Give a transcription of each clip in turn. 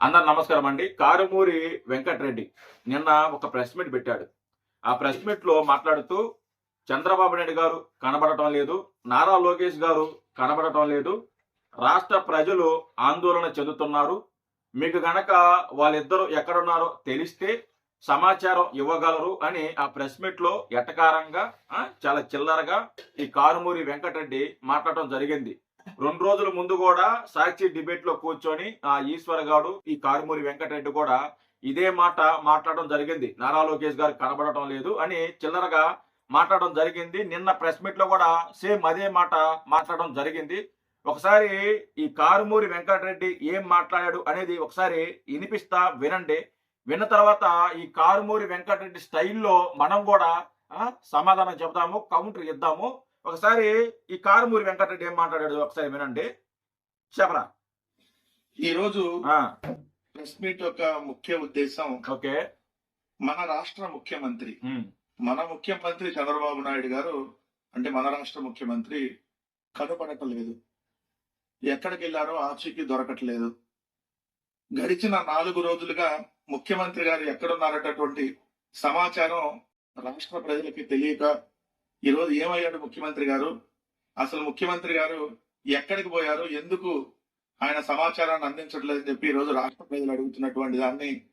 అందరు నమస్కారం అండి. కారుమూరి వెంకటరెడ్డి నిన్న ఒక ప్రెస్ మీట్ పెట్టాడు. ఆ ప్రెస్ మీట్లో మాట్లాడుతూ చంద్రబాబు నాయుడు గారు కనబడటం లేదు నారా లోకేష్ గారు కనబడటం లేదు రాష్ట్ర ప్రజలు ఆందోళన చెందుతున్నారు. మీకు గనక వాళ్ళిద్దరూ ఎక్కడున్నారో తెలిస్తే సమాచారం ఇవ్వగలరు అని ఆ ప్రెస్ మీట్లో ఎటకారంగా చాలా చిల్లరగా ఈ కారుమూరి వెంకటరెడ్డి మాట్లాడటం జరిగింది. రెండు రోజుల ముందు కూడా సాక్షి డిబేట్లో కూర్చొని ఆ ఈశ్వర్ గారు ఈ కారుమూరి వెంకటరెడ్డి కూడా ఇదే మాట మాట్లాడడం జరిగింది. నారా లోకేష్ గారు కనబడటం లేదు అని చిల్లరగా మాట్లాడడం జరిగింది. నిన్న ప్రెస్ మీట్లో కూడా సేమ్ అదే మాట మాట్లాడడం జరిగింది. ఒకసారి ఈ కారుమూరి వెంకటరెడ్డి ఏం మాట్లాడాడు అనేది ఒకసారి వినిపిస్తా వినండి. విన్న తర్వాత ఈ కారుమూరి వెంకటరెడ్డి స్టైల్లో మనం కూడా సమాధానం చెబుతాము కౌంటర్ ఇద్దాము. ఒకసారి ఈ కారుమూరి వెంకటరెడ్డి ఏం మాట్లాడాడు ఒకసారి వినండి. చెప్పరా. ఈ రోజు ఆ, ప్రెస్ మీట్ యొక్క ముఖ్య ఉద్దేశం ఓకే. మన రాష్ట్ర ముఖ్యమంత్రి మన ముఖ్యమంత్రి చంద్రబాబు నాయుడు గారు అంటే మన రాష్ట్ర ముఖ్యమంత్రి కనుపడటలేదు ఎక్కడికి వెళ్ళారో ఆచూకీ దొరకట్లేదు. గడిచిన నాలుగు రోజులుగా ముఖ్యమంత్రి గారు ఎక్కడున్నారటటువంటి సమాచారం రాష్ట్ర ప్రజలకి తెలియక ఈరోజు ఏమయ్యాడు ముఖ్యమంత్రి గారు? అసలు ముఖ్యమంత్రి గారు ఎక్కడికి పోయారు? ఎందుకు ఆయన సమాచారాన్ని అందించట్లేదని చెప్పి ఈ రోజు రాష్ట్ర ప్రజలు అడుగుతున్నటువంటి దాన్ని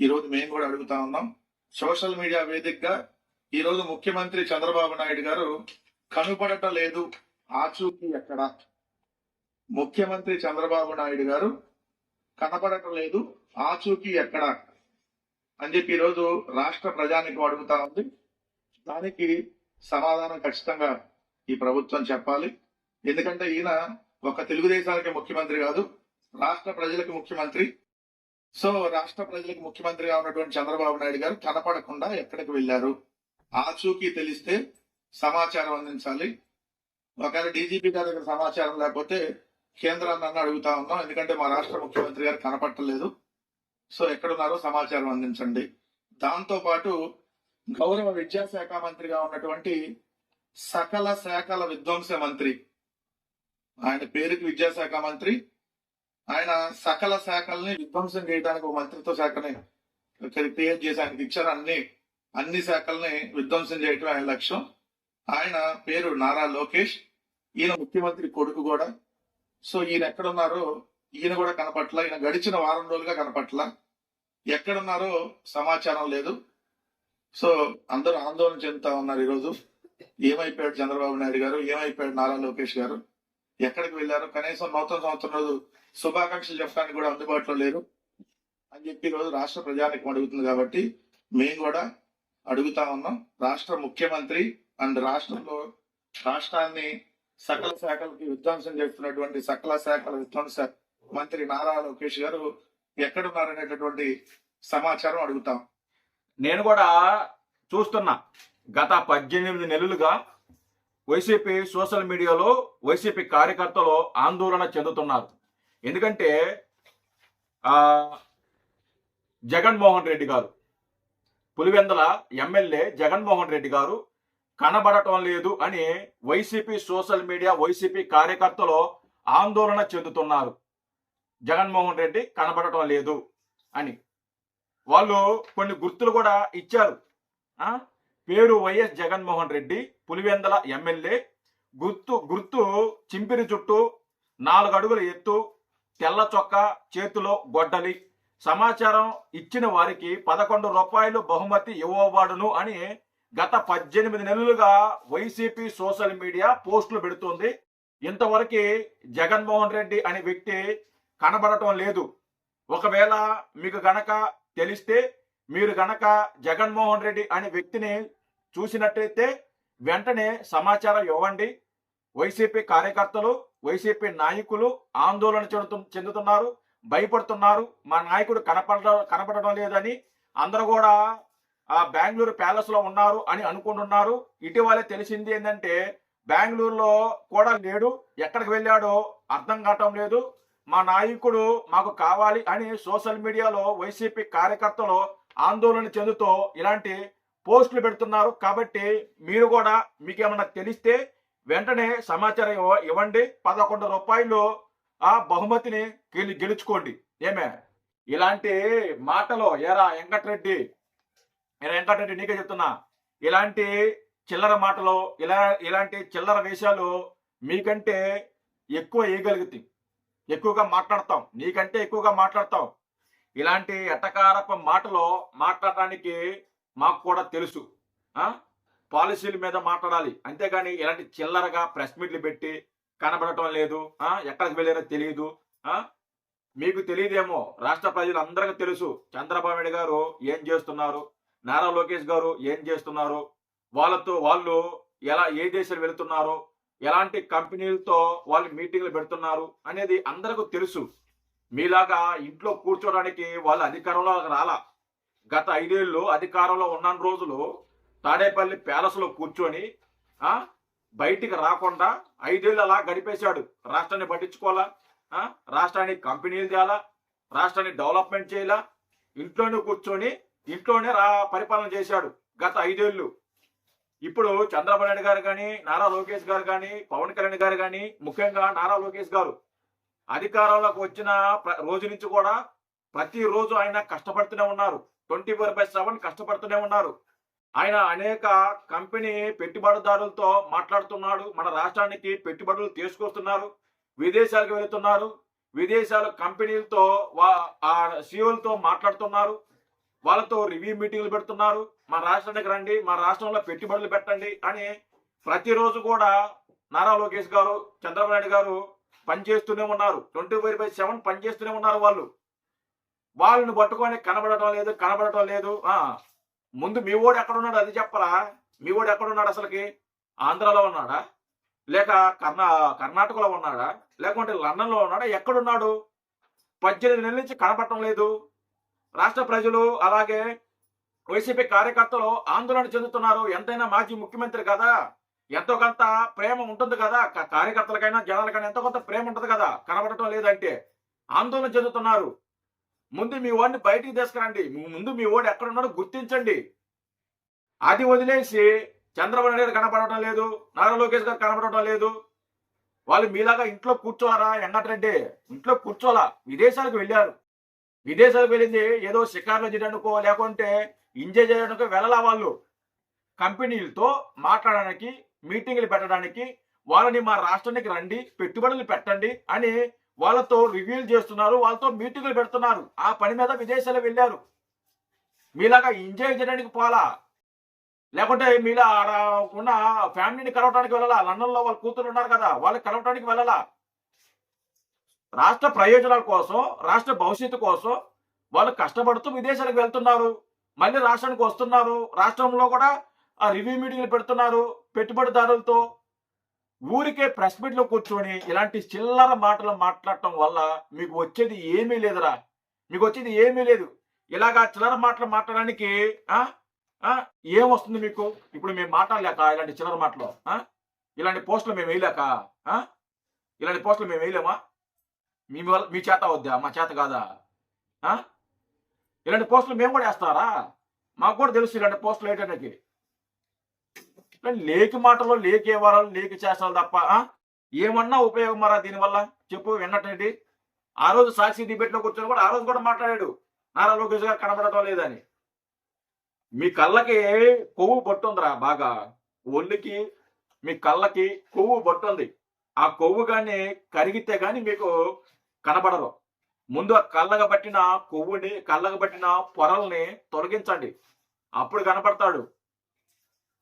ఈరోజు మేము కూడా అడుగుతా ఉన్నాం. సోషల్ మీడియా వేదికగా ఈరోజు ముఖ్యమంత్రి చంద్రబాబు నాయుడు గారు కనుపడటం లేదు ఆచూకీ ఎక్కడ? ముఖ్యమంత్రి చంద్రబాబు నాయుడు గారు కనపడటం లేదు ఆచూకీ ఎక్కడ? అని చెప్పి ఈరోజు రాష్ట్ర ప్రజానికి అడుగుతా ఉంది. దానికి సమాధానం ఖచ్చితంగా ఈ ప్రభుత్వం చెప్పాలి. ఎందుకంటే ఈయన ఒక తెలుగుదేశానికి ముఖ్యమంత్రి కాదు రాష్ట్ర ప్రజలకు ముఖ్యమంత్రి. సో రాష్ట్ర ప్రజలకు ముఖ్యమంత్రిగా ఉన్నటువంటి చంద్రబాబు నాయుడు గారు కనపడకుండా ఎక్కడికి వెళ్ళారు ఆచూకీ తెలిస్తే సమాచారం అందించాలి. ఒకవేళ డీజీపీ గారి దగ్గర సమాచారం లేకపోతే కేంద్రాన్ని అన్న అడుగుతా ఉన్నాం. ఎందుకంటే మా రాష్ట్ర ముఖ్యమంత్రి గారు కనపట్టలేదు సో ఎక్కడున్నారో సమాచారం అందించండి. దాంతో పాటు గౌరవ విద్యాశాఖ మంత్రిగా ఉన్నటువంటి సకల శాఖల విధ్వంస మంత్రి. ఆయన పేరుకి విద్యాశాఖ మంత్రి. ఆయన సకల శాఖల్ని విధ్వంసం చేయడానికి ఒక మంత్రిత్వ శాఖని క్రియేట్ చేసి ఆయనకి ఇచ్చారు అన్ని అన్ని శాఖల్ని విధ్వంసం చేయటం ఆయన లక్ష్యం. ఆయన పేరు నారా లోకేష్. ఈయన ముఖ్యమంత్రి కొడుకు కూడా. సో ఈయన ఎక్కడున్నారో ఈయన కూడా కనపట్ల. ఈయన గడిచిన వారం రోజులుగా కనపట్ల. ఎక్కడున్నారో సమాచారం లేదు. సో అందరూ ఆందోళన చెందుతా ఉన్నారు ఈరోజు. ఏమైపోయాడు చంద్రబాబు నాయుడు గారు? ఏమైపోయాడు నారా లోకేష్ గారు? ఎక్కడికి వెళ్ళారు? కనీసం నూతన సంవత్సరం రోజు శుభాకాంక్షలు చెప్పడానికి కూడా అందుబాటులో లేరు. అని చెప్పి ఈ రోజు రాష్ట్ర ప్రజానికి అడుగుతుంది కాబట్టి మేము కూడా అడుగుతా ఉన్నాం. రాష్ట్ర ముఖ్యమంత్రి అండ్ రాష్ట్రంలో రాష్ట్రాన్ని సకల శాఖలకి విధ్వంసం చేస్తున్నటువంటి సకల శాఖల విధ్వంస మంత్రి నారా లోకేష్ గారు ఎక్కడున్నారనేటటువంటి సమాచారం అడుగుతాం. నేను కూడా చూస్తున్నా గత పద్దెనిమిది నెలలుగా వైసీపీ సోషల్ మీడియాలో వైసీపీ కార్యకర్తలు ఆందోళన చెందుతున్నారు. ఎందుకంటే జగన్మోహన్ రెడ్డి గారు పులివెందల ఎమ్మెల్యే జగన్మోహన్ రెడ్డి గారు కనబడటం లేదు అని వైసీపీ సోషల్ మీడియా వైసీపీ కార్యకర్తలు ఆందోళన చెందుతున్నారు. జగన్మోహన్ రెడ్డి కనబడటం లేదు అని. వాళ్ళు కొన్ని గుర్తులు కూడా ఇచ్చారు. పేరు వైఎస్ జగన్మోహన్ రెడ్డి పులివెందల ఎమ్మెల్యే. గుర్తు గుర్తు చింపిరి చుట్టూ నాలుగు అడుగుల ఎత్తు తెల్ల చొక్కా చేతిలో గొడ్డలి. సమాచారం ఇచ్చిన వారికి పదకొండు రూపాయలు బహుమతి ఇవ్వబడును అని గత పద్దెనిమిది నెలలుగా వైసీపీ సోషల్ మీడియా పోస్టులు పెడుతోంది. ఇంతవరకు జగన్మోహన్ రెడ్డి అనే వ్యక్తి కనబడటం లేదు. ఒకవేళ మీకు గనక తెలిస్తే మీరు గనక జగన్మోహన్ రెడ్డి అనే వ్యక్తిని చూసినట్టయితే వెంటనే సమాచారం ఇవ్వండి. వైసీపీ కార్యకర్తలు వైసీపీ నాయకులు ఆందోళన చెందుతు చెందుతున్నారు భయపడుతున్నారు. మా నాయకుడు కనపడ కనపడడం లేదని అందరూ కూడా ఆ బెంగళూరు ప్యాలెస్లో ఉన్నారు అని అనుకుంటున్నారు. ఇటీవలే తెలిసింది ఏంటంటే బెంగళూరులో కూడా లేడు ఎక్కడికి వెళ్ళాడో అర్థం కావటం లేదు. మా నాయకుడు మాకు కావాలి అని సోషల్ మీడియాలో వైసీపీ కార్యకర్తలు ఆందోళన చెందుతూ ఇలాంటి పోస్టులు పెడుతున్నారు. కాబట్టి మీరు కూడా మీకు ఏమన్నా తెలిస్తే వెంటనే సమాచారం ఇవ్వండి. పదకొండు రూపాయలు ఆ బహుమతిని గెలి గెలుచుకోండి. ఏమే? ఇలాంటి మాటలు ఎరా వెంకటరెడ్డి? ఎరా వెంకటరెడ్డి నీకే చెప్తున్నా. ఇలాంటి చిల్లర మాటలు ఇలా ఇలాంటి చిల్లర వేషాలు మీకంటే ఎక్కువ వేయగలుగుతాయి. ఎక్కువగా మాట్లాడతాం. నీకంటే ఎక్కువగా మాట్లాడతాం. ఇలాంటి ఎట్టకారపు మాటలు మాట్లాడటానికి మాకు కూడా తెలుసు. పాలసీల మీద మాట్లాడాలి. అంతేగాని ఇలాంటి చిల్లరగా ప్రెస్ మీట్లు పెట్టి కనబడటం లేదు. ఎక్కడికి వెళ్ళారో తెలియదు. మీకు తెలియదేమో. రాష్ట్ర ప్రజలందరికీ తెలుసు. చంద్రబాబు నాయుడు గారు ఏం చేస్తున్నారు? నారా లోకేష్ గారు ఏం చేస్తున్నారు? వాళ్ళతో వాళ్ళు ఎలా ఏ దేశాలు వెళుతున్నారో? ఎలాంటి కంపెనీలతో వాళ్ళు మీటింగ్లు పెడుతున్నారు అనేది అందరికీ తెలుసు. మీలాగా ఇంట్లో కూర్చోడానికి వాళ్ళు అధికారంలో రాలా. గత ఐదేళ్ళు అధికారంలో ఉన్న రోజులు తాడేపల్లి ప్యాలెస్లో కూర్చొని బయటికి రాకుండా ఐదేళ్ళు అలా గడిపేశాడు. రాష్ట్రాన్ని పట్టించుకోవాలా? రాష్ట్రానికి కంపెనీలు చేయాలా? రాష్ట్రాన్ని డెవలప్మెంట్ చేయాలా? ఇంట్లోనే కూర్చొని ఇంట్లోనే రా పరిపాలన చేశాడు గత ఐదేళ్ళు. ఇప్పుడు చంద్రబాబు నాయుడు గారు కానీ నారా లోకేష్ గారు కానీ పవన్ కళ్యాణ్ గారు కానీ ముఖ్యంగా నారా లోకేష్ గారు అధికారంలోకి వచ్చిన రోజు నుంచి కూడా ప్రతి రోజు ఆయన కష్టపడుతూనే ఉన్నారు. ట్వంటీ ఫోర్ బై సెవెన్ కష్టపడుతూనే ఉన్నారు. ఆయన అనేక కంపెనీ పెట్టుబడిదారులతో మాట్లాడుతున్నాడు. మన రాష్ట్రానికి పెట్టుబడులు తీసుకొస్తున్నారు. విదేశాలకు వెళుతున్నారు. విదేశాల కంపెనీలతో వా ఆ సీఓలతో మాట్లాడుతున్నారు. వాళ్ళతో రివ్యూ మీటింగ్లు పెడుతున్నారు. మా రాష్ట్రానికి రండి మా రాష్ట్రంలో పెట్టుబడులు పెట్టండి అని ప్రతిరోజు కూడా నారా లోకేష్ గారు చంద్రబాబు నాయుడు గారు పనిచేస్తూనే ఉన్నారు. ట్వంటీ ఫైవ్ బై సెవెన్ పనిచేస్తూనే ఉన్నారు వాళ్ళు. వాళ్ళని పట్టుకొని కనబడటం లేదు కనబడటం లేదు. ముందు మీ ఓడు ఎక్కడ ఉన్నాడు అది చెప్పరా? మీ ఓడు ఎక్కడ ఉన్నాడు అసలుకి? ఆంధ్రాలో ఉన్నాడా? లేక కర్ణా కర్ణాటకలో ఉన్నాడా? లేకుంటే లండన్లో ఉన్నాడా? ఎక్కడున్నాడు? పద్దెనిమిది నెలల నుంచి కనపడటం లేదు. రాష్ట్ర ప్రజలు అలాగే వైసీపీ కార్యకర్తలు ఆందోళన చెందుతున్నారు. ఎంతైనా మాజీ ముఖ్యమంత్రి కదా? ఎంతో కొంత ప్రేమ ఉంటుంది కదా? కార్యకర్తలకైనా జనాలకైనా ఎంతో కొంత ప్రేమ ఉంటుంది కదా? కనబడటం లేదంటే ఆందోళన చెందుతున్నారు. ముందు మీ వాడిని బయటికి తీసుకురండి. ముందు మీ వాడు ఎక్కడున్నాడో గుర్తించండి. అది వదిలేసి చంద్రబాబు నాయుడు కనబడటం కనపడటం లేదు. నారా లోకేష్ గారు కనపడటం లేదు. వాళ్ళు మీలాగా ఇంట్లో కూర్చోవారా? ఎంగట్రెడ్డి ఇంట్లో కూర్చోలా విదేశాలకు వెళ్ళారు. విదేశాలకు వెళ్ళింది ఏదో షికార్లు చేయడానికో లేకుంటే ఎంజాయ్ చేయడానికో వెళ్ళాల వాళ్ళు. కంపెనీలతో మాట్లాడడానికి మీటింగ్లు పెట్టడానికి వాళ్ళని మా రాష్ట్రానికి రండి పెట్టుబడులు పెట్టండి అని వాళ్ళతో రివ్యూలు చేస్తున్నారు వాళ్ళతో మీటింగ్లు పెడుతున్నారు. ఆ పని మీద విదేశాలు వెళ్ళారు. మీలాగా ఎంజాయ్ చేయడానికి పోలా లేకుంటే మీలా ఉన్న ఫ్యామిలీని కలవటానికి వెళ్ళాలా? లండన్లో వాళ్ళు వాళ్ళ కూతురు ఉన్నారు కదా వాళ్ళని కలవటానికి వెళ్ళాలా? రాష్ట్ర ప్రయోజనాల కోసం రాష్ట్ర భవిష్యత్తు కోసం వాళ్ళు కష్టపడుతూ విదేశాలకు వెళ్తున్నారు. మళ్ళీ రాష్ట్రానికి వస్తున్నారు. రాష్ట్రంలో కూడా ఆ రివ్యూ మీటింగ్లు పెడుతున్నారు పెట్టుబడిదారులతో. ఊరికే ప్రెస్ మీట్లో కూర్చొని ఇలాంటి చిల్లర మాటలు మాట్లాడటం వల్ల మీకు వచ్చేది ఏమీ లేదురా. మీకు వచ్చేది ఏమీ లేదు. ఇలాగా చిల్లర మాటలు మాట్లాడడానికి ఏమొస్తుంది ఏం వస్తుంది మీకు? ఇప్పుడు మేము మాట్లాడలేక ఇలాంటి చిల్లర మాటలు ఇలాంటి పోస్టులు మేము వేయలేక ఇలాంటి పోస్టులు మేము వేయలేమా? మీ వల్ల మీ చేత వద్దా మా చేత కాదా? ఆ? ఇలాంటి పోస్టులు మేము కూడా వేస్తారా? మాకు కూడా తెలుసు ఇలాంటి పోస్టులు వేయడానికి లేకి మాటలు లేకే వారాలు లేకి చేస్తాలు తప్ప ఏమన్నా ఉపయోగం మరా దీనివల్ల? చెప్పు విన్నట్టండి. ఆ రోజు సాక్షి డిబేట్లో కూర్చొని కూడా ఆ రోజు కూడా మాట్లాడాడు. నారా లోకేష్ గారు కనబడటం లేదని. మీ కళ్ళకి కొవ్వు పట్టుందిరా బాగా. ఒళ్ళుకి మీ కళ్ళకి కొవ్వు పట్టుంది. ఆ కొవ్వు కానీ కరిగితే కానీ మీకు కనబడరు. ముందు ఆ కళ్ళగా పట్టిన కొవ్వుని కళ్ళకు పట్టిన పొరల్ని తొలగించండి. అప్పుడు కనపడతాడు.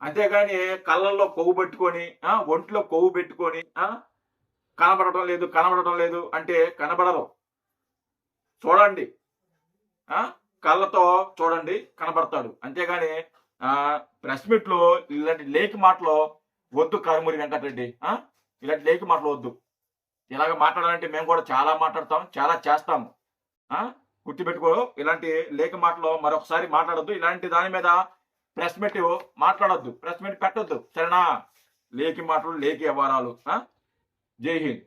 అంతేగాని కళ్ళల్లో కొవ్వు పెట్టుకొని ఒంట్లో కొవ్వు పెట్టుకొని కనబడటం లేదు కనబడటం లేదు అంటే కనబడరు. చూడండి. కళ్ళతో చూడండి కనబడతాడు. అంతేగాని ప్రెస్ మీట్లో ఇలాంటి లేకి మాటలు వద్దు కారుమూరి వెంకటరెడ్డి. ఇలాంటి లేకి మాటలు వద్దు. ఇలాగ మాట్లాడాలంటే మేము కూడా చాలా మాట్లాడతాం చాలా చేస్తాం. గుర్తుపెట్టుకో ఇలాంటి లేఖ మాటలు మరొకసారి మాట్లాడొద్దు. ఇలాంటి దాని మీద ప్రెస్ మీట్ మాట్లాడొద్దు. ప్రెస్ మీట్ పెట్టొద్దు. సరేనా? లేఖి మాటలు లేఖి వ్యవహారాలు. జై హింద్.